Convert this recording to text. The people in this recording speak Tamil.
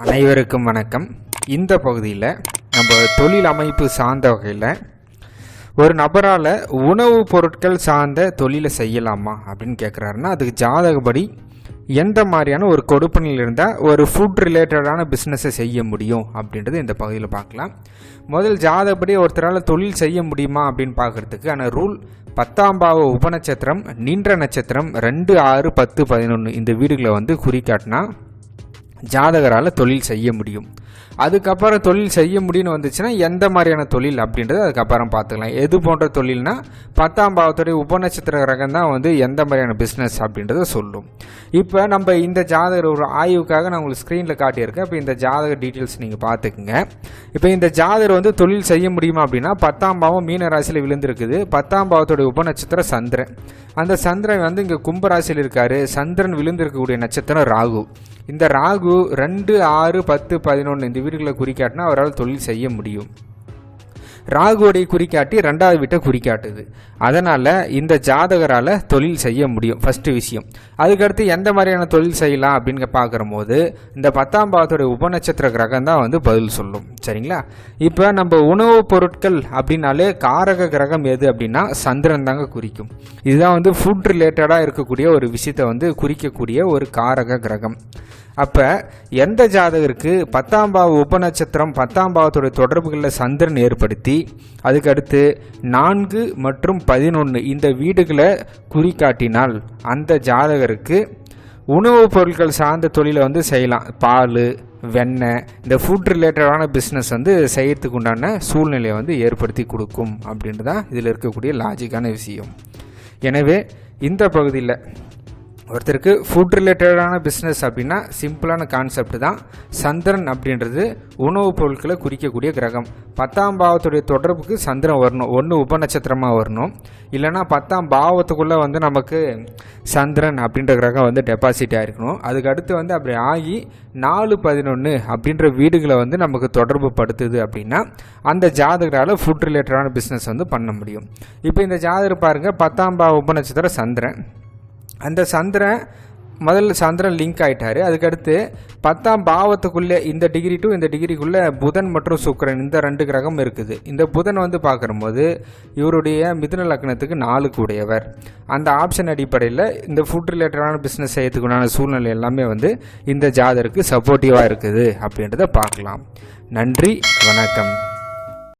அனைவருக்கும் வணக்கம். இந்த பகுதியில் நம்ம தொழில் அமைப்பு சார்ந்த வகையில் ஒரு நபரால் உணவுப் பொருட்கள் சார்ந்த தொழிலை செய்யலாமா அப்படின்னு கேட்குறாருன்னா அதுக்கு ஜாதகப்படி எந்த மாதிரியான ஒரு கொடுப்பனில் இருந்தால் ஒரு ஃபுட் ரிலேட்டடான பிஸ்னஸை செய்ய முடியும் அப்படின்றது இந்த பகுதியில் பார்க்கலாம். முதல் ஜாதகப்படி ஒருத்தரால் தொழில் செய்ய முடியுமா அப்படின்னு பார்க்குறதுக்கு ஆனால் ரூல் பத்தாம் பாவ உபநட்சத்திரம் நின்ற நட்சத்திரம் ரெண்டு ஆறு பத்து பதினொன்று இந்த வீடுகளை வந்து குறிக்காட்டினா ஜாதகரால் தொழில் செய்ய முடியும். அதுக்கப்புறம் தொழில் செய்ய முடியும்னு வந்துச்சுன்னா எந்த மாதிரியான தொழில் அப்படின்றது அதுக்கப்புறம் பார்த்துக்கலாம். எது போன்ற தொழில்னா பத்தாம் பாவத்துடைய உபநட்சத்திர கிரகம் தான் வந்து எந்த மாதிரியான பிஸ்னஸ் அப்படின்றத சொல்லும். இப்போ நம்ம இந்த ஜாதகர் ஒரு ஆய்வுக்காக நான் உங்களுக்கு ஸ்க்ரீனில் காட்டியிருக்கேன். இப்போ இந்த ஜாதக டீட்டெயில்ஸ் நீங்கள் பார்த்துக்குங்க. இப்போ இந்த ஜாதகர் வந்து தொழில் செய்ய முடியுமா அப்படின்னா பத்தாம் பாவம் மீன ராசியில் விழுந்திருக்குது. பத்தாம் பாவத்துடைய உபநட்சத்திரம் சந்திரன். அந்த சந்திரன் வந்து இங்கே கும்பராசியில் இருக்கார். சந்திரன் விழுந்திருக்கக்கூடிய நட்சத்திரம் ராகு. இந்த ராகு ரெண்டு ஆறு பத்து பதினொன்று இந்த வீடுகளை குறிக்காட்டினா அவரால் தொழில் செய்ய முடியும். ராகுவோடைய குறிக்காட்டி ரெண்டாவது வீட்டை குறிக்காட்டுது. அதனால் இந்த ஜாதகரால் தொழில் செய்ய முடியும். ஃபஸ்ட்டு விஷயம். அதுக்கடுத்து எந்த மாதிரியான தொழில் செய்யலாம் அப்படின்னு பார்க்குற போது இந்த பத்தாம் பாவத்துடைய உபநட்சத்திர கிரகம் தான் வந்து பதில் சொல்லும். சரிங்களா? இப்போ நம்ம உணவுப் பொருட்கள் அப்படின்னாலே காரக கிரகம் எது அப்படின்னா சந்திரன் தாங்க குறிக்கும். இதுதான் வந்து ஃபுட் ரிலேட்டடாக இருக்கக்கூடிய ஒரு விஷயத்தை வந்து குறிக்கக்கூடிய ஒரு காரக கிரகம். அப்போ எந்த ஜாதகருக்கு பத்தாம் பாவ உபநட்சத்திரம் பத்தாம் பாவத்துடைய தொடர்புகளில் சந்திரன் ஏற்படுத்தி அதுக்கடுத்து நான்கு மற்றும் பதினொன்று இந்த வீடுகளை குறிக்காட்டினால் அந்த ஜாதகருக்கு உணவுப் பொருட்கள் சார்ந்த தொழிலை வந்து செய்யலாம். பால் வெண்ணெய் இந்த ஃபுட் ரிலேட்டடான பிஸ்னஸ் வந்து செய்யறதுக்கு உண்டான சூழ்நிலையை வந்து ஏற்படுத்தி கொடுக்கும் அப்படின்றது தான் இதில் இருக்கக்கூடிய லாஜிக்கான விஷயம். எனவே இந்த பகுதியில் ஒருத்தருக்கு ஃபுட் ரிலேட்டடான பிஸ்னஸ் அப்படின்னா சிம்பிளான கான்செப்ட் தான். சந்திரன் அப்படின்றது உணவுப் பொருட்களை குறிக்கக்கூடிய கிரகம். பத்தாம் பாவத்துடைய தொடர்புக்கு சந்திரன் வரணும். ஒன்று உபநட்சத்திரமாக வரணும். இல்லைனா பத்தாம் பாவத்துக்குள்ளே வந்து நமக்கு சந்திரன் அப்படின்ற கிரகம் வந்து டெபாசிட் ஆகிருக்கணும் அதுக்கு அடுத்து வந்து அப்படி ஆகி நாலு பதினொன்று அப்படின்ற வீடுகளை வந்து நமக்கு தொடர்பு படுத்துது அப்படின்னா அந்த ஜாதகரால் ஃபுட் ரிலேட்டடான பிஸ்னஸ் வந்து பண்ண முடியும். இப்போ இந்த ஜாதகர் பாருங்கள் பத்தாம் பாவ உபநட்சத்திரம் சந்திரன். அந்த சந்திரன் முதல்ல சந்திரன் லிங்க் ஆகிட்டார் அதுக்கடுத்து பத்தாம் பாவத்துக்குள்ளே இந்த டிகிரி டு இந்த டிகிரிக்குள்ளே புதன் மற்றும் சுக்கரன் இந்த ரெண்டு கிரகம் இருக்குது. இந்த புதன் வந்து பார்க்கும்போது இவருடைய மிதுன லக்னத்துக்கு நாலுக்கு உடையவர். அந்த ஆப்ஷன் அடிப்படையில் இந்த ஃபுட் ரிலேட்டடான பிஸ்னஸ் செய்யறதுக்குண்டான சூழ்நிலை எல்லாமே வந்து இந்த ஜாதருக்கு சப்போர்ட்டிவாக இருக்குது அப்படின்றத பார்க்கலாம். நன்றி வணக்கம்.